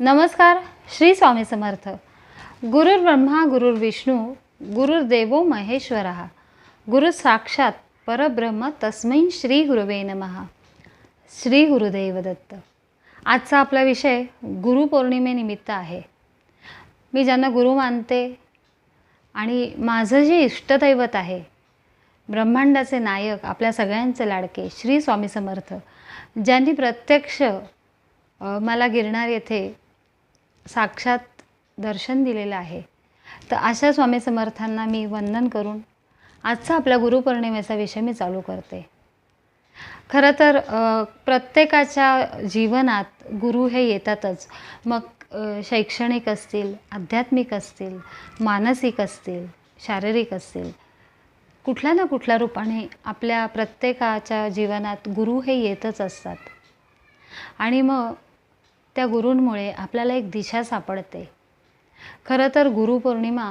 नमस्कार श्री स्वामी समर्थ. गुरुर् ब्रह्मा गुरुर्विष्णू गुरुर्देवो महेश्वर. गुरु साक्षात परब्रह्म तस्मै श्री गुरुवे नमहा श्री गुरुदेव दत्त आजचा आपला विषय गुरुपौर्णिमेनिमित्त आहे. मी ज्यांना गुरु मानते आणि माझं जे इष्टदैवत आहे ब्रह्मांडाचे नायक आपल्या सगळ्यांचे लाडके श्री स्वामी समर्थ ज्यांनी प्रत्यक्ष मला गिरणार येथे साक्षात दर्शन दिलेलं आहे. तर अशा स्वामी समर्थांना मी वंदन करून आजचा आपल्या गुरुपौर्णिमेचा विषय मी चालू करते. खरं तर प्रत्येकाच्या जीवनात गुरु हे येतातच. मग शैक्षणिक असतील आध्यात्मिक असतील मानसिक असतील शारीरिक असतील कुठल्या ना कुठल्या रूपाने आपल्या प्रत्येकाच्या जीवनात गुरु हे येतच असतात. आणि मग त्या गुरूंमुळे आपल्याला एक दिशा सापडते. खरं तर गुरुपौर्णिमा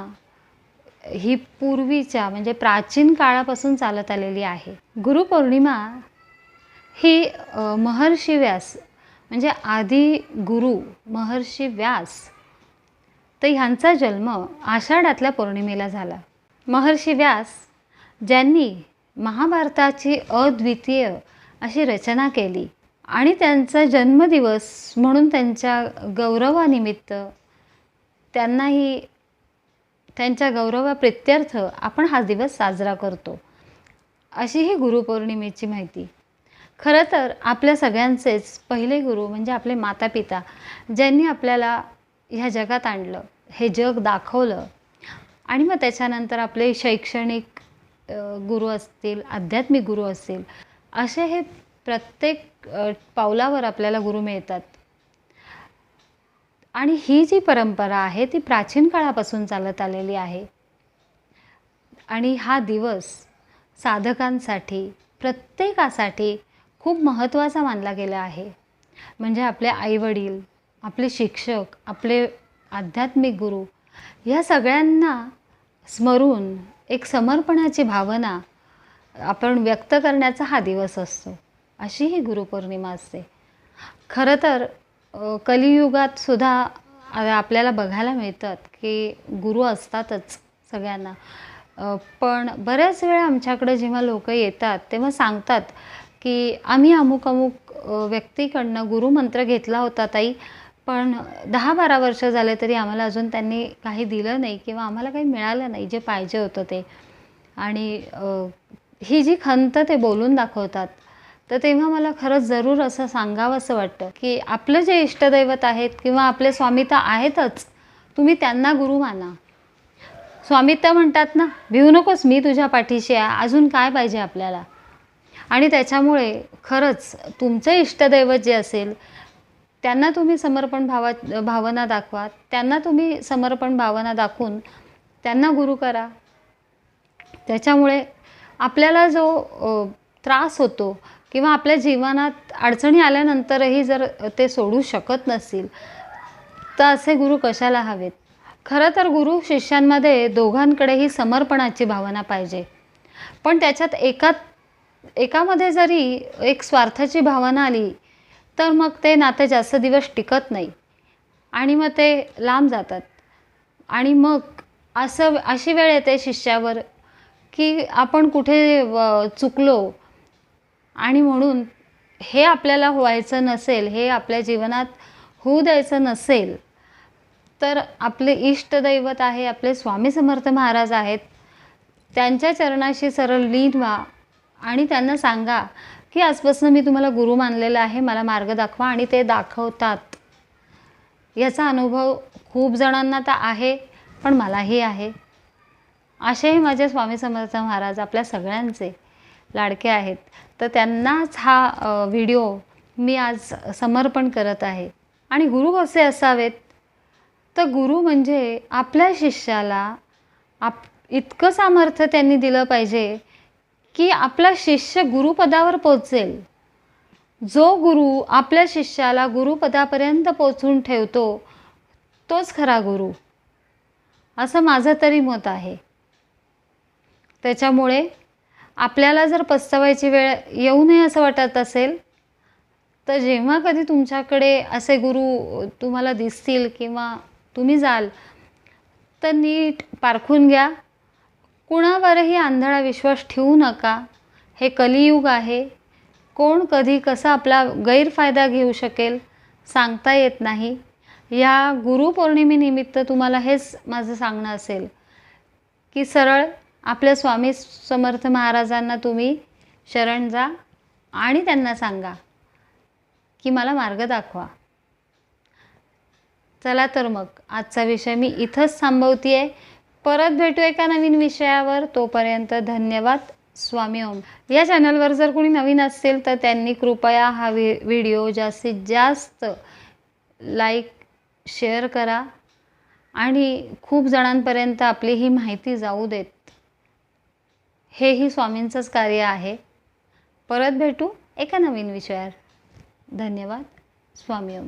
ही पूर्वीच्या म्हणजे प्राचीन काळापासून चालत आलेली आहे. गुरुपौर्णिमा ही महर्षी व्यास म्हणजे आधी गुरु महर्षी व्यास तर ह्यांचा जन्म आषाढातल्या पौर्णिमेला झाला. महर्षी व्यास ज्यांनी महाभारताची अद्वितीय अशी रचना केली आणि त्यांचा जन्मदिवस म्हणून त्यांच्या गौरवानिमित्त त्यांनाही त्यांच्या गौरवाप्रित्यर्थ आपण हा दिवस साजरा करतो अशी ही गुरुपौर्णिमेची माहिती. खरं तर आपल्या सगळ्यांचेच पहिले गुरु म्हणजे आपले माता पिता ज्यांनी आपल्याला ह्या जगात आणलं हे जग दाखवलं आणि मग त्याच्यानंतर आपले शैक्षणिक गुरु असतील आध्यात्मिक गुरु असतील असे हे प्रत्येक पावलावर आपल्याला गुरु मिळतात. आणि ही जी परंपरा आहे ती प्राचीन काळापासून चालत आलेली आहे. आणि हा दिवस साधकांसाठी प्रत्येकासाठी खूप महत्त्वाचा मानला गेला आहे. म्हणजे आपले आईवडील आपले शिक्षक आपले आध्यात्मिक गुरु ह्या सगळ्यांना स्मरून एक समर्पणाची भावना आपण व्यक्त करण्याचा हा दिवस असतो. अशी ही गुरुपौर्णिमा असते. खरं तर कलियुगात सुद्धा आपल्याला बघायला मिळतात की गुरु असतातच सगळ्यांना. पण बऱ्याच वेळा आमच्याकडे जेव्हा लोक येतात तेव्हा सांगतात की आम्ही अमुक अमुक व्यक्तीकडनं गुरुमंत्र घेतला होता ताई पण दहा बारा वर्ष झाले तरी आम्हाला अजून त्यांनी काही दिलं नाही किंवा आम्हाला काही मिळालं नाही जे पाहिजे होतं ते. आणि ही जी खंत ते बोलून दाखवतात तर तेव्हा मला खरंच जरूर असं सांगावं असं वाटतं की आपलं जे इष्टदैवत आहेत किंवा आपले स्वामी तर आहेतच तुम्ही त्यांना गुरु माना. स्वामी तर म्हणतात ना भिवू नकोस मी तुझ्या पाठीशी आहे अजून काय पाहिजे आपल्याला? आणि त्याच्यामुळे खरंच तुमचं इष्टदैवत जे असेल त्यांना तुम्ही समर्पण भावा भावना दाखवा. त्यांना तुम्ही समर्पण भावना दाखवून त्यांना गुरु करा. त्याच्यामुळे आपल्याला जो त्रास होतो किंवा आपल्या जीवनात अडचणी आल्यानंतरही जर ते सोडू शकत नसतील तर असे गुरु कशाला हवेत? खरं तर गुरु शिष्यांमध्ये दोघांकडेही समर्पणाची भावना पाहिजे. पण त्याच्यात एका एकामध्ये जरी एक स्वार्थाची भावना आली तर मग ते नाते जास्त दिवस टिकत नाही. आणि मग ते लांब जातात. आणि मग असं अशी वेळ येते शिष्यावर की आपण कुठे व- चुकलो आणि म्हणून हे आपल्याला व्हायचं नसेल हे आपल्या जीवनात होऊ द्यायचं नसेल तर आपले इष्टदैवत आहे आपले स्वामी समर्थ महाराज आहेत त्यांच्या चरणाशी सरळ लीन व्हा आणि त्यांना सांगा की आजपासून मी तुम्हाला गुरु मानलेला आहे मला मार्ग दाखवा आणि ते दाखवतात. याचा अनुभव खूप जणांना तर आहे पण मलाही आहे. असेही माझे स्वामी समर्थ महाराज आपल्या सगळ्यांचे. लाडके आहेत. तर त्यांनाच हा व्हिडिओ मी आज समर्पण करत आहे. आणि गुरु कसे असावेत? तर गुरु म्हणजे आपल्या शिष्याला आप इतकं सामर्थ्य त्यांनी दिलं पाहिजे की आपला शिष्य गुरुपदावर पोचेल जो गुरु आपल्या शिष्याला गुरुपदापर्यंत पोचून ठेवतो तोच खरा गुरु. असं माझं तरी मत आहे. त्याच्यामुळे आपल्याला जर पस्तावायची वेळ येऊ नये असं वाटत असेल तर जेव्हा कधी तुमच्याकडे असे गुरु तुम्हाला दिसतील किंवा तुम्ही जाल तर नीट पारखून घ्या. कुणावरही आंधळा विश्वास ठेवू नका. हे कलियुग आहे. कोण कधी कसा आपला गैरफायदा घेऊ शकेल सांगता येत नाही. या गुरुपौर्णिमेनिमित्त तुम्हाला हेच माझं सांगणं असेल की सरळ आपल्या स्वामी समर्थ महाराजांना तुम्ही शरण जा आणि त्यांना सांगा की मला मार्ग दाखवा. चला तर मग आजचा विषय मी इथंच थांबवते आहे परत भेटू एका नवीन विषयावर. तोपर्यंत धन्यवाद स्वामी ओम. या चॅनलवर जर कोणी नवीन असेल तर त्यांनी कृपया हा वि व्हिडिओ जास्तीत जास्त लाईक शेअर करा. आणि खूप जणांपर्यंत आपली ही माहिती जाऊ देत. हेही स्वामींचंच कार्य आहे. परत भेटू एका नवीन विषयावर धन्यवाद. स्वामी ओम.